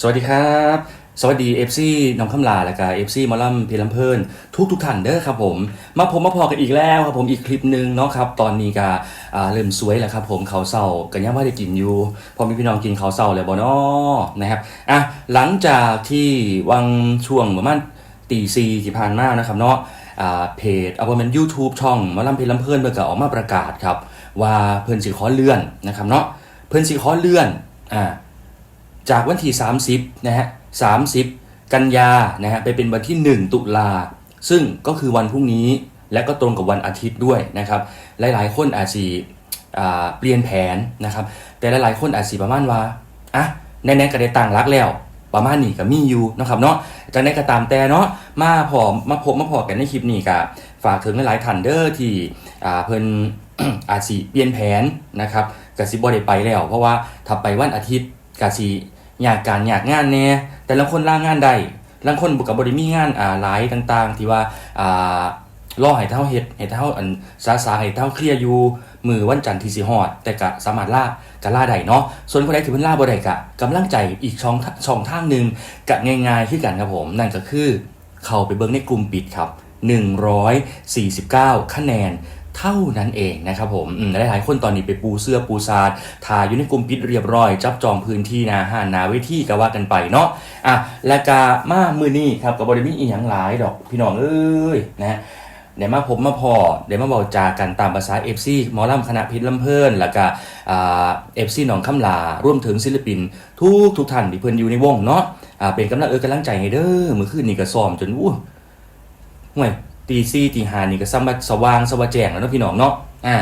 สวัสดีครับ สวัสดี FC น้องคำลาและก็ FC หมอลำเพลินเพลินทุกทุกท่านเด้อครับผม มาผมมาพอกันอีกแล้วครับผมอีกคลิปหนึ่งเนาะครับตอนนี้ก็เริ่มสวยแล้วครับผมเขาเศร้ากันยังว่าได้กินอยู่พอมีพี่น้องกินเขาเศร้าแล้วบ่นาะนะครับอะหลังจากที่วังช่วงประมาณตีซีที่ผ่านมานะครับเนาะเพจเอาเป็นยูทูบช่องมอลำเพลินเพลินเมื่อก็ออกมาประกาศครับว่าเพิ่นสิขอเลื่อนนะครับเนาะเพิ่นสิขอเลื่อนอ่า จากวันที่ 30 นะฮะ 30 กันยา นะฮะ ไปเป็นวันที่ 1 ตุลา ซึ่งก็คือวันพรุ่งนี้ และก็ตรงกับวันอาทิตย์ด้วยนะครับ หลายๆ คนอาจสิอ่าเปลี่ยนแผนนะครับ แต่หลายๆ คนอาจสิประมาณว่า อะ แน่ๆก็ได้ตั้งรักแล้ว ประมาณนี้ก็มีอยู่นะครับเนาะจากนั้นก็ตามแต่เนาะ มาพอมาพบมาพอกันในคลิปนี้ก็ฝากถึงหลายๆท่านเด้อที่อ่าเพิ่นอาจสิเปลี่ยนแผนนะครับกสิบ่ได้ไปแล้ว เพราะว่าถ้าไปวันอาทิตย์กสิ อยากการอยากงานแน่แต่ละคนล่างงานได้ลางคนบุกกับบริมีงานอ่าหลายต่าง ๆ ที่ว่าอ่ารอให้เท่าเฮ็ดให้เท่าอันสาสาให้เท่าเคลียร์อยู่มือวันจันทร์ที่สิฮอด แต่ก็สามารถล่าก็ล่าได้เนาะส่วนคนใดที่เพิ่นล่าบ่ได้ก็กำลังใจอีกช่องช่องทางหนึงก็ง่ายๆคือกันครับผมนั่นก็คือเข้าไปเบิ่งในกลุ่มปิดครับ 149 คะแนน เท่านั้นเองนะครับผมอืมหลายๆคนตอนนี้ไปปูเสื้อปูซาดถ่ายอยู่ในกลุ่มปิดเรียบร้อย จับจองพื้นที่นาหานาเวทีก็ว่ากันไปเนาะอะและกามามือนี้ครับกับบริมีอีหยังหลายดอกพี่น้องเอ้ยนะเดี๋ยวมาพบมาพอเดี๋ยวมาบอกจากันตามภาษา FC หมอลำคณะพิษลำเพลินแล้วก็อ่า FC หนองคำลาร่วมถึงศิลปิน ทุกทุกท่านที่เพิ่นอยู่ในวงเนาะเป็นกำลังเออกำลังใจให้เด้อมื้อคืนนี้ก็ซ้อมจนอู้ห่วย ตีซี่ตีหานี่ก็ซ้ำว่าสว่างสว่างแจ้งแล้วเนาะพี่น้องเนาะอ่า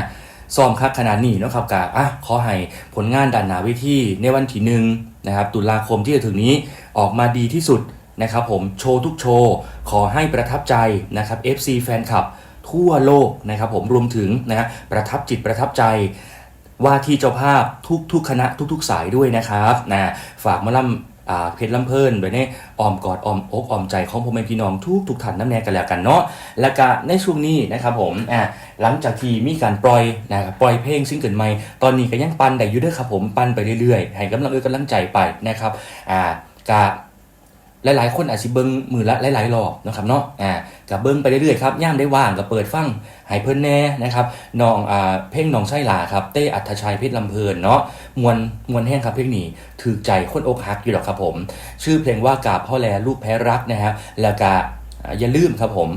ซ้อมคักขนาดนี้เนาะครับกะอะขอให้ผลงานด้านหนาเวทีในวันที่หนึ่งนะครับตุลาคมที่จะถึงนี้ออกมาดีที่สุดนะครับผมโชว์ทุกโชว์ขอให้ประทับใจนะครับ FC แฟนคลับทั่วโลกนะครับผมรวมถึงนะฮะประทับจิตประทับใจว่าที่เจ้าภาพทุกๆคณะทุกๆสายด้วยนะครับนะฝากมาล่ำ เพชรลำเพลินไว้ในอ้อมกอดอ้อมอกอ้อมใจของพ่อแม่พี่น้องทุกทุกท่านน้ำแน่กันแล้วกันเนาะและก็ในช่วงนี้นะครับผมอ่าหลังจากที่มีการปล่อยนะครับปล่อยเพลงซิงเกิลใหม่ตอนนี้ก็ยังปันได้อยู่เด้วยครับผมปันไปเรื่อยๆให้กำลังเออกำลังใจไปนะครับอ่ากะ หลายๆ คนอาจจะเบิ้งมือละหลายๆรอบนะครับเนาะอ่ากับเบิ้งไปเรื่อยๆครับย่ามได้ว่างกับเปิดฟังหายเพิ่นแน่นะครับน้องอ่าเพลงน้องไส้หลาครับเต้อัธชัยเพชรลำเพลินเนาะมวนมวนแห้งครับเพลงนี้ถือใจคนอกหักอยู่หรอกครับผม ชื่อเพลงว่ากาบพ่อแลลูกแพ้รักนะฮะแล้วก็อ่าอย่าลืมครับผม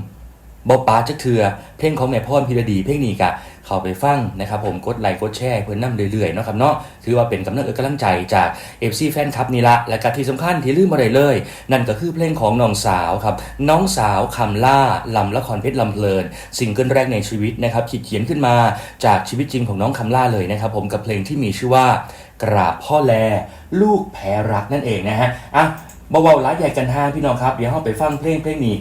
บอป้าจักเถือเพลงของแม่พ่อพิรดี เพลงนี้กะเข้าไปฟังนะครับผมกดไลค์กดแชร์เพื่อนนั่เรื่อยๆเนาะครับเนาะถือว่าเป็นกำลังเอกกำลังใจจาก FC แฟนคลับนี่ละและก็ที่สำคัญที่ลืมมาได้เลย นั่นก็คือเพลงของน้องสาวครับ น้องสาวคำล่าลำละครเพชรลำเพลินซิงเกิลแรกในชีวิตนะครับขีดเขียนขึ้นมาจากชีวิตจริงของน้องคำล่าเลยนะครับผมกับเพลงที่มีชื่อว่ากราบพ่อแล ลูกแพ้รักนั่นเองนะฮะอะ เบาหลายใหญ่กันห้างพี่น้องครับ เดี๋ยวเราไปฟังเพลงเพลงนี้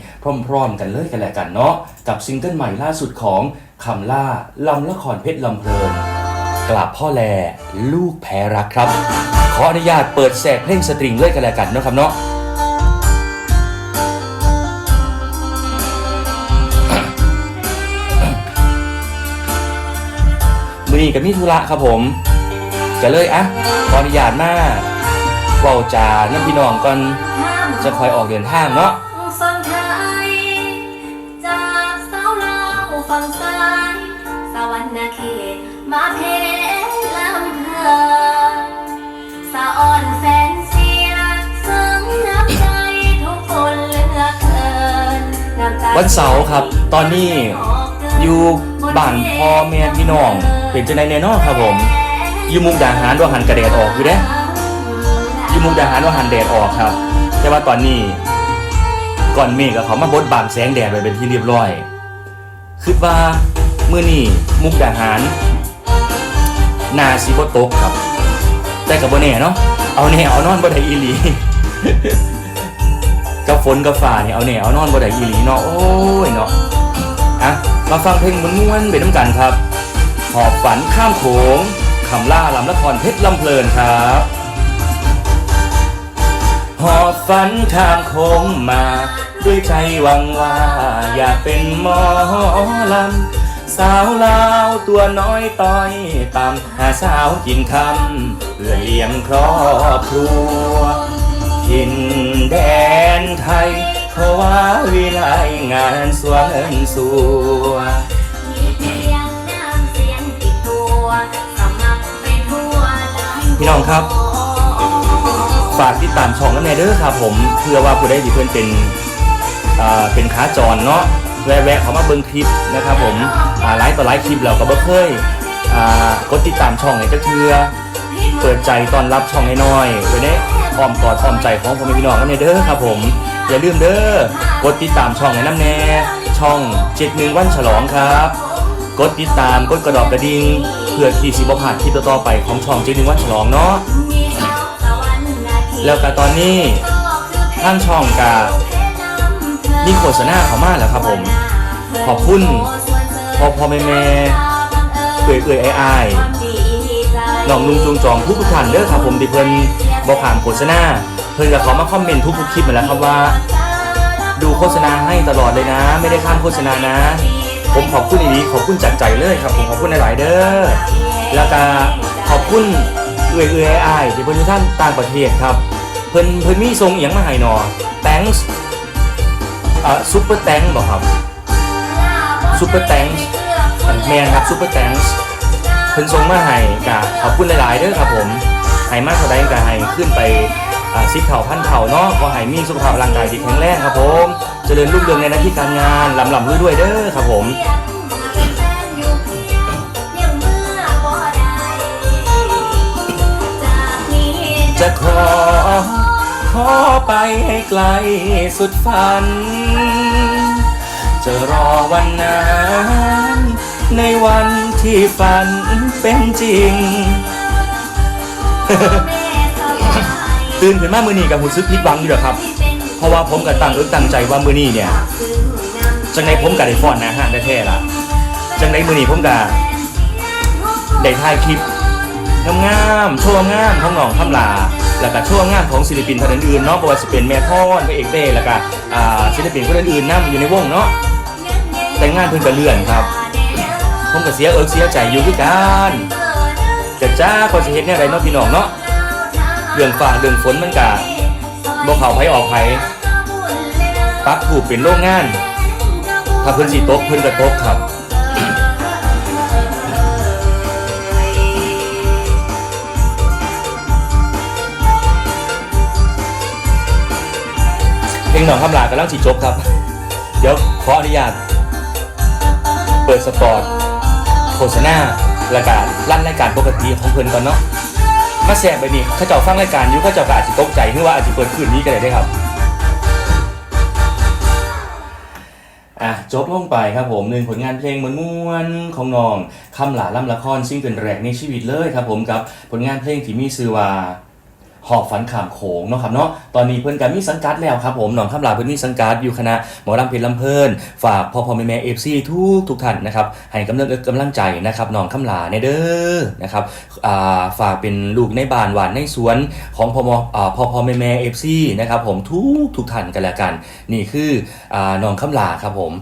พร้อมๆกันเลยกันแหละกันเนาะกับซิงเกิลใหม่ล่าสุดของคำล่าลำละครเพชรลำเพลินกลับพ่อแลลูกแพ้รักครับ ขออนุญาตเปิดแสกเพลงสตริงเลยกันแหละกันเนาะครับเนาะมือนี้กับมิธุระครับผม จะเลยอะขออนุญาตมา เว้าจาน้ำพี่น้องก่อนจะคอยออกเดินทางเนาะฝั่งไทยจากสาวลาวฝั่งซ้ายสวรรณเขตมาเพชรลำเพลินสะอ่อนแสนเสียซึ้งน้ำใจทุกคนเหลือกเกินน้ำใจวันเสาร์ครับ ตอนนี้อยู่บ้านพ่อแม่พี่น้อง เป็นจังไดแน่นอนครับผม อยู่มุกดาหารว่าหันกระแดดออกอยู่เด้ อยู่มุกดาหารว่าหันแดดออกครับ แต่ว่าตอนนี้ก่อนเมฆกับเขามาบดบังแสงแดดไปเป็นที่เรียบร้อยคิดว่าเมื้อนี้มุกดาหารนาสิบ่ตกครับ แต่กับบ่แน่เนาะเอาแน่เอานอนบ่ได้อีหลีกับฝนกับฝ่าเนี่ยเอาแน่เอานอนบ่ได้อีหลีเนาะโอ้ยเนาะอะมาฟังเพลงม้วนๆไปน้ำกันครับ หอบฝันข้ามโขงคำล่าลำละครเพชรลำเพลินครับ หอบฝันข้ามโขงมา ด้วยใจหวังว่า อยากเป็นหมอลำ สาวลาวตัวน้อยต้อยตามหาสาวกินคำ เพื่อเลี้ยงครอบครัวเทินแดนไทยเขาว่าวิไลงานสวงเงินสัวมีเพียงน้ำเสียงติดตัวสมัครเป็นหัวลำพี่น้องครับ ฝากติดตามช่องนั้นในเด้อครับผมเพื่อว่าผู้ใดที่เพื่อนเป็นอ่าเป็นขาจรเนาะแวะๆเขามาเบิ่งคลิปนะครับผมอ่าไลฟ์ต่อไลฟ์คลิปเราก็บ่เคยอ่ากดติดตามช่องไหนก็เทื่อเปิดใจตอนรับช่องน้อยๆไว้ในอ้อมกอดอ้อมใจของพ่อแม่พี่น้องกันในเด้อครับผมอย่าลืมเด้อกดติดตามช่องในน้ำแน่ช่องเจ็ดหนึ่งวันฉลองครับกดติดตามกดกระดอกกระดิ่งเพื่อที่สิบผ่านคลิปต่อๆไปของช่องเจ็ดหนึ่งวันฉลองเนาะ แล้วก็ตอนนี้ท่างช่องกามีโฆษณาเขามากแล้วครับผม ขอบคุณพอพอแม่แม่เอื่อยเอื่อยไอ้ไอ้น้องนุ่งจุงจองทุกทุกท่านเด้อครับผมที่เพิ่นบอกผ่านโฆษณาเพิ่นกับเขามาคอมเมนต์ทุกๆคลิปมาแล้วครับว่า ดูโฆษณาให้ตลอดเลยนะ ไม่ได้ข้ามโฆษณานะ ผมขอบคุณอีนี้ขอบคุณจากใจเลยครับผมขอบคุณหลาย ๆ เด้อแล้วก็ขอบคุณ เอื่อยเอื่อยไอ้ายที่เพิ่นอยู่ท่านต่างประเทศครับ เพิ่นเพิ่นมีทรงเอียงมาให้หนอ thanks อ่าซุปเปอร์แตงบอกครับ Super Thanks แมนครับซุปเปอร์แตงเพิ่นทรงมาให้กะขอบคุณหลายๆเด้อครับผมให้มากเท่าใดก็ให้ขึ้นไปอ่าซิปเข่าพันเข่าเนาะก็ให้มีสุขภาพร่างกายที่แข็งแรงครับผม เจริญรุ่งเรืองในหน้าที่การงานลำลำด้วยเด้อครับผม จะขอ ขอไปให้ไกลสุดฝัน จะรอวันนั้นในวันที่ฝันเป็นจริง ตื่นขึ้นมามือนี้กับหูซึกผิดหวังอยู่เหรอครับ เพราะว่าผมกับตั้งเอิกตั้งใจว่ามือนี้เนี่ยจังในผมกับได้ฟอนนะฮะได้แท้ละจังในมือนี้ผมกับได้ถ่ายคลิป งามๆโชว์งามของน้องทำลา แล้วก็โชว์งามของศิลปินท่านอื่นๆเนาะบ่ว่าจะเป็นแม่พรพระเอกเต้แล้วก็ศิลปินคนอื่นๆนํอยู่ในวงเนาะแต่งงานเพิ่นก็เลื่อนครับผมก็เสียเอิกเสียใจอยู่คือกันแต่จ้าก็สิเฮ็ดแนวใดเนาะพี่น้องเนาะเรื่องฟ้าเรื่องฝนมันก็บ่เข้าไผออกไผปักถูกเป็นโรงงาน ถ้าเพิ่นสิตกเพิ่นก็ตกครับ ลงหนองคำลากำลังสิจบครับ เดี๋ยวขออนุญาต เปิดสปอร์ตโฆษณาและการลั่นรายการปกติของเพิ่อนก่อนเนาะมาแสบไปนี่เขาเจ้าฟังรายการอยู่เขาเจ้าก็อาจจะตกใจคือว่าอาจจะเปิดคืนนี้ก็ได้เด้ครับอะจบลงไปครับผมหนึ่งผลงานเพลงม้วนๆของน้องคำหลาล่ำละครซิ่งเป็นแรกในชีวิตเลยครับผมกับผลงานเพลงที่มีชื่อว่า หอบฝันขามโขงเนาะครับเนาะตอนนี้เพิ่อนก็มีสังกัดแล้วครับผมหนองคำลาเพิ่อนมีสังกัดอยู่คณะหมอลำเพลินลำเพลินฝากพ่อพ่อแม่แม่เอฟซีทุกทุกท่านนะครับให้กำลังเอกกำลังใจนะครับหนองคำลาในเด้อนะครับฝากเป็นลูกในบ้านหวานในสวนของพ่อมอ่าพ่อพ่อแม่แม่เอฟซีนะครับผมทุกทุกท่านกันแล้วกัน นี่คือหนองคำลาครับผม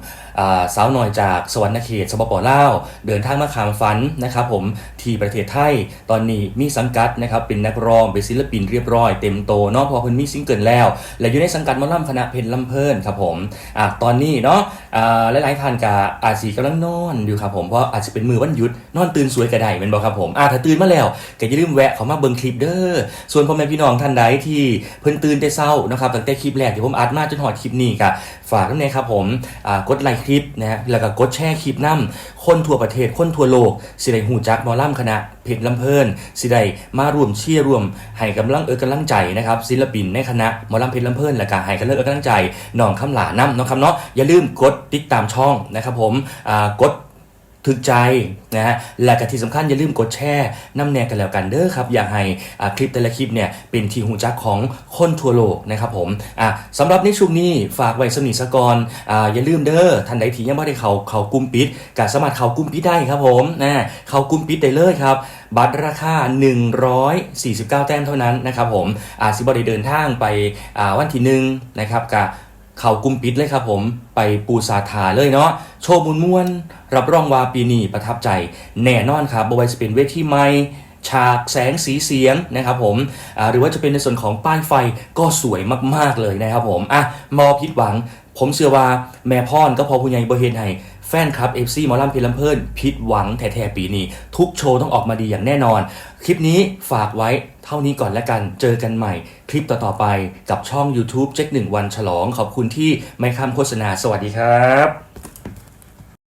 สาวน้อยจากสวรรณเขตสปปลาวเดินทางมาขามฝันนะครับผมที่ประเทศไทยตอนนี้มีสังกัดนะครับเป็นนักร้องเป็นศิลปินเรียบร้อยเต็มโตเนาะพอเพิ่นมีซิงเกิลแล้ว และอยู่ในสังกัดมอลำคณะเพลลำเพลินครับผมอะตอนนี้เนาะอ่าหลายๆท่านกอาจสิกำลังนอนอยู่ครับผมเพราะอาจจะเป็นมือวันหยุดนอนตื่นสวยก็ได้เป็นบอกครับผมอะถ้าตื่นมาแล้วก็อย่าลืมแวะเขามาเบิ่งคลิปเด้อส่วนพ่อแม่พี่น้องท่านใดที่เพิ่นตื่นแต่เช้านะครับตั้งแต่คลิปแรกที่ผมอัดมาจนหอดคลิปนี้ก็ฝากด้วยนะครับผมกดไลค์คลิปนะฮะแล้วก็กดแชร์คลิปนํคนทั่วประเทศคนทั่วโลก สิได้หูจักมอล่ำคณะเพชรลำเพลิน สิได้มาร่วมเชียร์ร่วมให้กำลังเออกำลังใจนะครับศิลปินในคณะมอล่ำเพชรลำเพลินและก็ให้กำลังเออกำลังใจน้องคำหลาน้ำน้องคำเนาะอย่าลืมกดติดตามช่องนะครับผมกด ถึกใจนะฮะและก็ที่สำคัญอย่าลืมกดแชร์น้ำแนกกันแล้วกันเด้อครับ อยากให้คลิปแต่ละคลิปเนี่ยเป็นที่หูจักของคนทั่วโลกนะครับผมอะสำหรับในช่วงนี้ฝากไว้สนิทสกอนอ่าอย่าลืมเด้อท่านใดที่ยังไม่ได้เขาเขากุ้มปิดก็สามารถเขากุ้มปิดได้ครับผมนะเขากุ้มปิดได้เลยครับ บัตรราคา 149 แต้มเท่านั้นนะครับผมอ่าซิบอได้เดินทางไปอ่าวันที่หนึ่งนะครับกับ เขากุมปิดเลยครับผมไปปูซาธาเลยเนาะโชว์มุนม้วน รับรองว่าปีนี้ประทับใจ แน่นอนครับบวาจะเป็นเวทีใหม่ฉากแสงสีเสียงนะครับผมหรือว่าจะเป็นในส่วนของป้ายไฟก็สวยมากๆเลยนะครับผมอะมอผิดหวัง ผมเชื่อว่าแม่พ่อนก็พอผู้ใหญ่บ่เฮนไห้ แฟนคลับ FC หมอลำเพลิมเพิ่นผิดหวังแท้ๆปีนี้ ทุกโชว์ต้องออกมาดีอย่างแน่นอน คลิปนี้ฝากไว้เท่านี้ก่อนแล้วกัน เจอกันใหม่ คลิปต่อๆไปกับช่อง YouTube เจ๊กหนึ่งวันฉลอง ขอบคุณที่ไม่ข้ามโฆษณาสวัสดีครับ